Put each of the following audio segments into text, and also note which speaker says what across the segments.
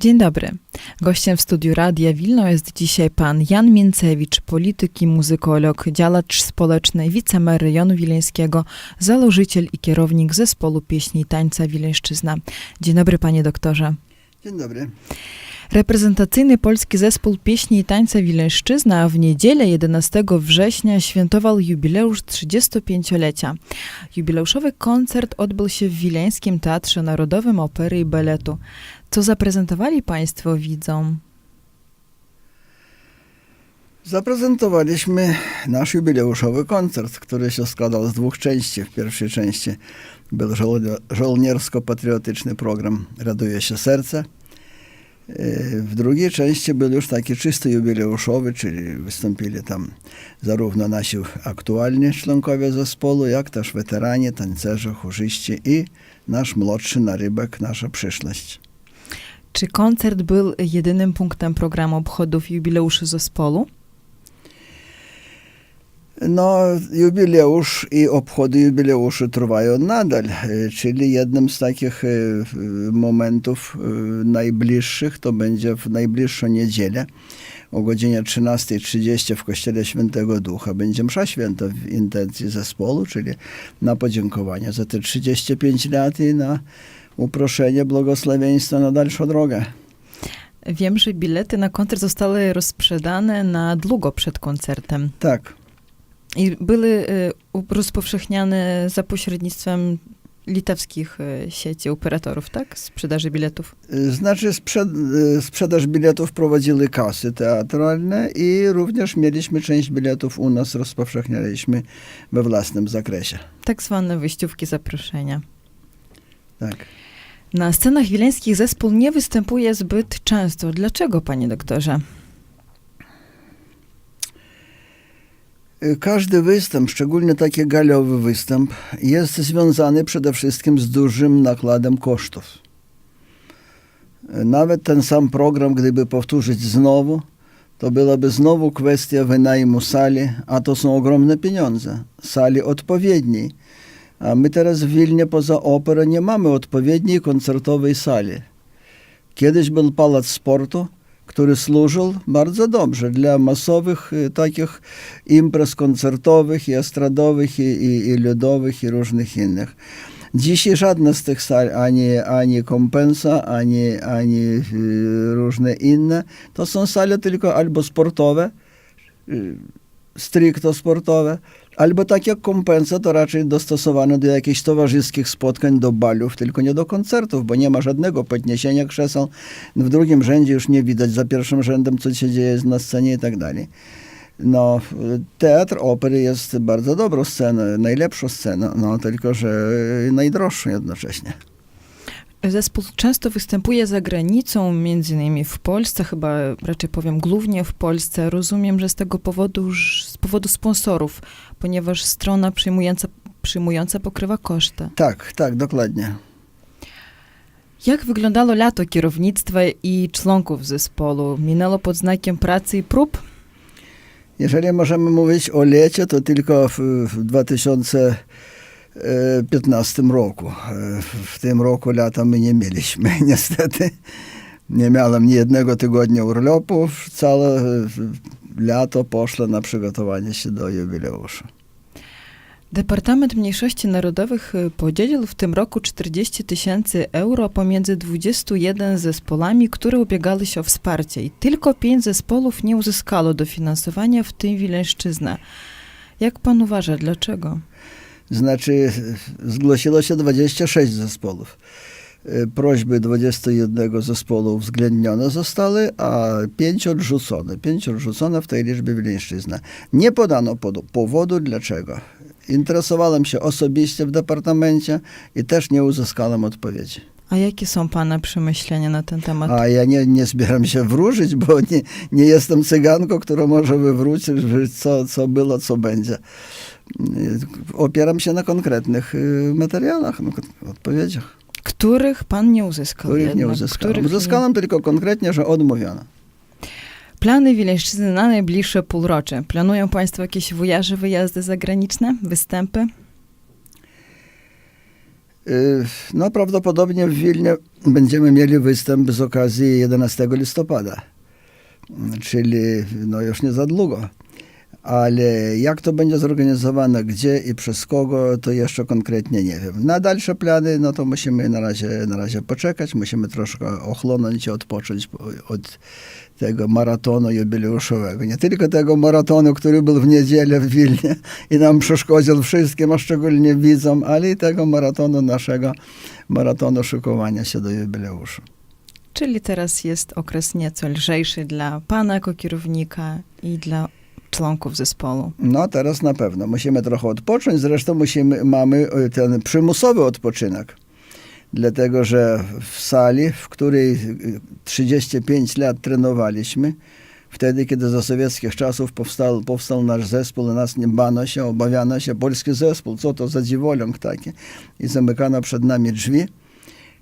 Speaker 1: Dzień dobry. Gościem w studiu Radia Wilno jest dzisiaj pan Jan Mięcewicz, polityk i muzykolog, działacz społeczny, wicemer rejonu wileńskiego, założyciel i kierownik zespołu pieśni i tańca Wileńszczyzna. Dzień dobry panie doktorze.
Speaker 2: Dzień dobry.
Speaker 1: Reprezentacyjny polski zespół pieśni i tańca Wileńszczyzna w niedzielę 11 września świętował jubileusz 35-lecia. Jubileuszowy koncert odbył się w Wileńskim Teatrze Narodowym Opery i Baletu. Co zaprezentowali państwo widzom?
Speaker 2: Zaprezentowaliśmy nasz jubileuszowy koncert, który się składał z dwóch części. W pierwszej części był żołniersko-patriotyczny program Raduje się serce. Yy, W drugiej części był już taki czysto jubileuszowy, czyli wystąpili tam zarówno nasi aktualni członkowie zespołu, jak też weterani, tancerze, chórzyści i nasz młodszy narybek, nasza przyszłość.
Speaker 1: Czy koncert był jedynym punktem programu obchodów jubileuszy zespołu?
Speaker 2: No, jubileusz i obchody jubileuszu trwają nadal, e, czyli jednym z takich e, momentów e, najbliższych to będzie w najbliższą niedzielę o godzinie 13.30 w Kościele Świętego Ducha będzie msza święta w intencji zespołu, czyli na podziękowanie za te 35 lat i na uproszenie błogosławieństwa na dalszą drogę.
Speaker 1: Wiem, że bilety na koncert zostały rozprzedane na długo przed koncertem
Speaker 2: Tak.
Speaker 1: i były u- rozpowszechniane za pośrednictwem litewskich y, sieci operatorów, tak? Sprzedaży biletów.
Speaker 2: Znaczy sprzed, e, sprzedaż biletów prowadziły kasy teatralne i również mieliśmy część biletów u nas, rozpowszechnialiśmy we własnym zakresie.
Speaker 1: Tak zwane wyjściówki zaproszenia.
Speaker 2: Tak.
Speaker 1: Na scenach wileńskich zespół nie występuje zbyt często. Dlaczego, panie doktorze?
Speaker 2: Każdy występ, szczególnie taki galiowy występ, jest związany przede wszystkim z dużym nakładem kosztów. Nawet ten sam program, gdyby powtórzyć znowu, to byłaby znowu kwestia wynajmu sali, a to są ogromne pieniądze. Sali odpowiedniej. A my teraz w Wilnie poza operą nie mamy odpowiedniej koncertowej sali. Kiedyś był pałac sportu, który służył bardzo dobrze dla masowych y, takich imprez koncertowych i estradowych, i, i, i ludowych, i różnych innych. Dzisiaj żadna z tych sal, ani, ani kompensa, ani, ani y, różne inne, to są sale tylko albo sportowe, y, stricto sportowe, albo tak jak kompensa, to raczej dostosowane do jakichś towarzyskich spotkań, do balów, tylko nie do koncertów, bo nie ma żadnego podniesienia krzeseł. W drugim rzędzie już nie widać za pierwszym rzędem, co się dzieje na scenie i tak dalej. No, teatr opery jest bardzo dobrą sceną, najlepszą sceną, no tylko, że najdroższą jednocześnie.
Speaker 1: Zespół często występuje za granicą, między innymi w Polsce, chyba raczej powiem głównie w Polsce. Rozumiem, że z tego powodu, z powodu sponsorów, ponieważ strona przyjmująca, przyjmująca pokrywa koszty.
Speaker 2: Tak, tak, dokładnie.
Speaker 1: Jak wyglądało lato kierownictwa i członków zespołu? Minęło pod znakiem pracy i prób?
Speaker 2: Jeżeli możemy mówić o lecie, to tylko w, w 2015 roku. E, W tym roku lata my nie mieliśmy, niestety. Nie miałem ni jednego tygodnia urlopu. Całe e, lato poszło na przygotowanie się do jubileuszu.
Speaker 1: Departament Mniejszości Narodowych y, podzielił w tym roku 40 tysięcy euro pomiędzy 21 zespołami, które ubiegały się o wsparcie i tylko 5 zespołów nie uzyskało dofinansowania, w tym Wileńszczyzna. Jak pan uważa, dlaczego?
Speaker 2: Znaczy, zgłosiło się 26 zespołów. E, Prośby 21 zespołu uwzględnione zostały, a 5 odrzucone. 5 odrzucone w tej liczbie Wileńszczyzna. Nie podano pod- powodu dlaczego. Interesowałem się osobiście w departamencie i też nie uzyskałem odpowiedzi.
Speaker 1: A jakie są pana przemyślenia na ten temat?
Speaker 2: A ja nie, nie zbieram się wróżyć, bo nie, nie jestem cyganką, która może wywrócić, co, co było, co będzie. Opieram się na konkretnych y, materiałach, na odpowiedziach.
Speaker 1: których pan nie uzyskał.
Speaker 2: których nie
Speaker 1: jednak,
Speaker 2: uzyskałem.
Speaker 1: których nie-
Speaker 2: Uzyskałem tylko konkretnie, że odmówiono.
Speaker 1: Plany Wileńszczyzny na najbliższe półrocze. Planują państwo jakieś wojaże, wyjazdy zagraniczne, występy?
Speaker 2: Y, No prawdopodobnie w Wilnie będziemy mieli występ z okazji 11 listopada, Mm, czyli no już nie za długo. Ale jak to będzie zorganizowane, gdzie i przez kogo, to jeszcze konkretnie nie wiem. Na dalsze plany, no to musimy na razie, na razie poczekać, musimy troszkę ochlonąć i odpocząć po- od tego maratonu jubileuszowego. Nie tylko tego maratonu, który był w niedzielę w Wilnie i nam przeszkodził wszystkim, a szczególnie widzom, ale i tego maratonu naszego, maratonu szykowania się do jubileuszu.
Speaker 1: Czyli teraz jest okres nieco lżejszy dla pana jako kierownika i dla członków zespołu.
Speaker 2: No teraz na pewno. Musimy trochę odpocząć, zresztą musimy, mamy e, ten przymusowy odpoczynek. Dlatego, że w sali, w której e, 35 lat trenowaliśmy, wtedy, kiedy za sowieckich czasów powstał, powstał nasz zespół, nas nie bano się, obawiano się, polski zespół, co to za dziwoląg taki. I zamykano przed nami drzwi.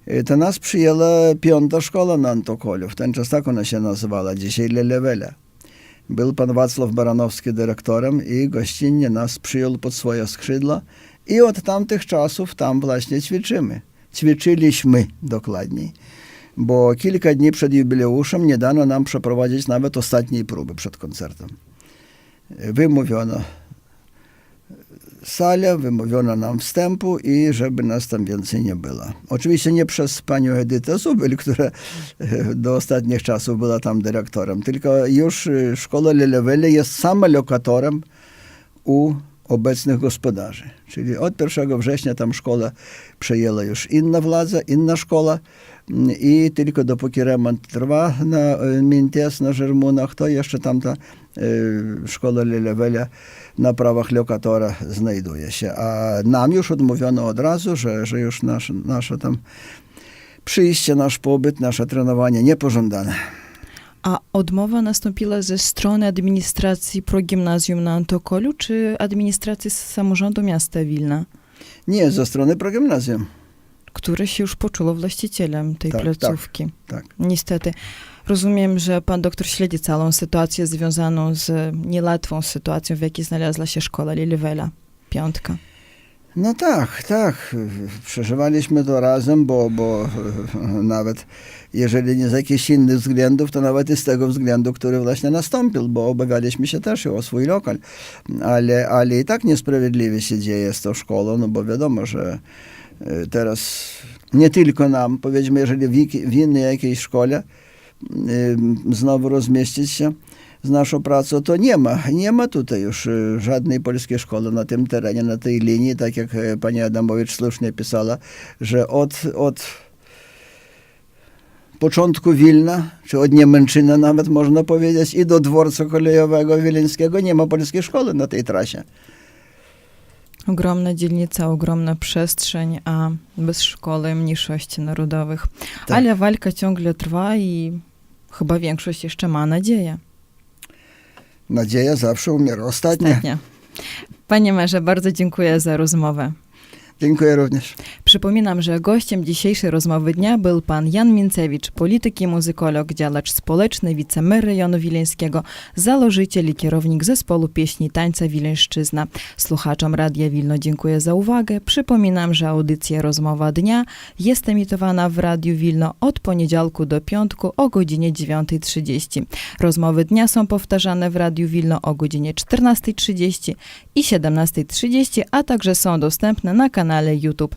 Speaker 2: E, To nas przyjęła piąta szkoła na Antokolu. W ten czas tak ona się nazywała, dzisiaj Lelewele. Był pan Wacław Baranowski dyrektorem i gościnnie nas przyjął pod swoje skrzydła i od tamtych czasów tam właśnie ćwiczymy. Ćwiczyliśmy dokładniej, bo kilka dni przed jubileuszem nie dano nam przeprowadzić nawet ostatniej próby przed koncertem. Wymówiono salę, wymówiono nam wstępu i żeby nas tam więcej nie było. Oczywiście nie przez panią Edytę Zubel, która e, do ostatnich czasów była tam dyrektorem, tylko już e, szkoła Lelewele jest sama lokatorem u obecnych gospodarzy. Czyli od 1 września tam szkoła przejęła już inna władza, inna szkoła i tylko dopóki remont trwa na e, Minties, na Żermunach, to jeszcze tamta e, szkoła Lelewele na prawach lokatora znajduje się. A nam już odmówiono od razu, że, że już nasze, nasze tam przyjście, nasz pobyt, nasze trenowanie niepożądane.
Speaker 1: A odmowa nastąpiła ze strony administracji progimnazjum na Antokolu, czy administracji samorządu miasta Wilna,
Speaker 2: Nie, ze strony progimnazjum.
Speaker 1: które się już poczuło właścicielem tej
Speaker 2: Tak,
Speaker 1: placówki?
Speaker 2: tak.
Speaker 1: Niestety. Rozumiem, że pan doktor śledzi całą sytuację związaną z niełatwą sytuacją, w jakiej znalazła się szkoła Lilywela. Piątka.
Speaker 2: No tak, tak. Przeżywaliśmy to razem, bo, bo nawet jeżeli nie z jakichś innych względów, to nawet i z tego względu, który właśnie nastąpił, bo obawialiśmy się też o swój lokal. Ale, ale i tak niesprawiedliwie się dzieje z tą szkołą, no bo wiadomo, że e, teraz nie tylko nam, powiedzmy, jeżeli w, innej jakiejś szkole y, znowu rozmieścić się z naszą pracą, to nie ma. Nie ma tutaj już y, żadnej polskiej szkoły na tym terenie, na tej linii, tak jak e, pani Adamowicz słusznie pisała, że od, od początku Wilna, czy od Niemęczyna nawet można powiedzieć, i do dworca kolejowego wileńskiego nie ma polskiej szkoły na tej trasie.
Speaker 1: Ogromna dzielnica, ogromna przestrzeń, a bez szkoły mniejszości narodowych.
Speaker 2: Tak.
Speaker 1: Ale walka ciągle trwa i chyba większość jeszcze ma nadzieję.
Speaker 2: Nadzieja zawsze umiera ostatnia.
Speaker 1: Ostatnia. Panie merze, bardzo dziękuję za rozmowę.
Speaker 2: Dziękuję również.
Speaker 1: Przypominam, że gościem dzisiejszej rozmowy dnia był pan Jan Mincewicz, polityk i muzykolog, działacz społeczny, wicemer rejonu wileńskiego, założyciel i kierownik zespołu pieśni tańca Wileńszczyzna. Słuchaczom Radia Wilno dziękuję za uwagę. Przypominam, że audycja Rozmowa Dnia jest emitowana w Radiu Wilno od poniedziałku do piątku o godzinie 9.30. Rozmowy dnia są powtarzane w Radiu Wilno o godzinie 14.30 i 17.30, a także są dostępne na kanale YouTube.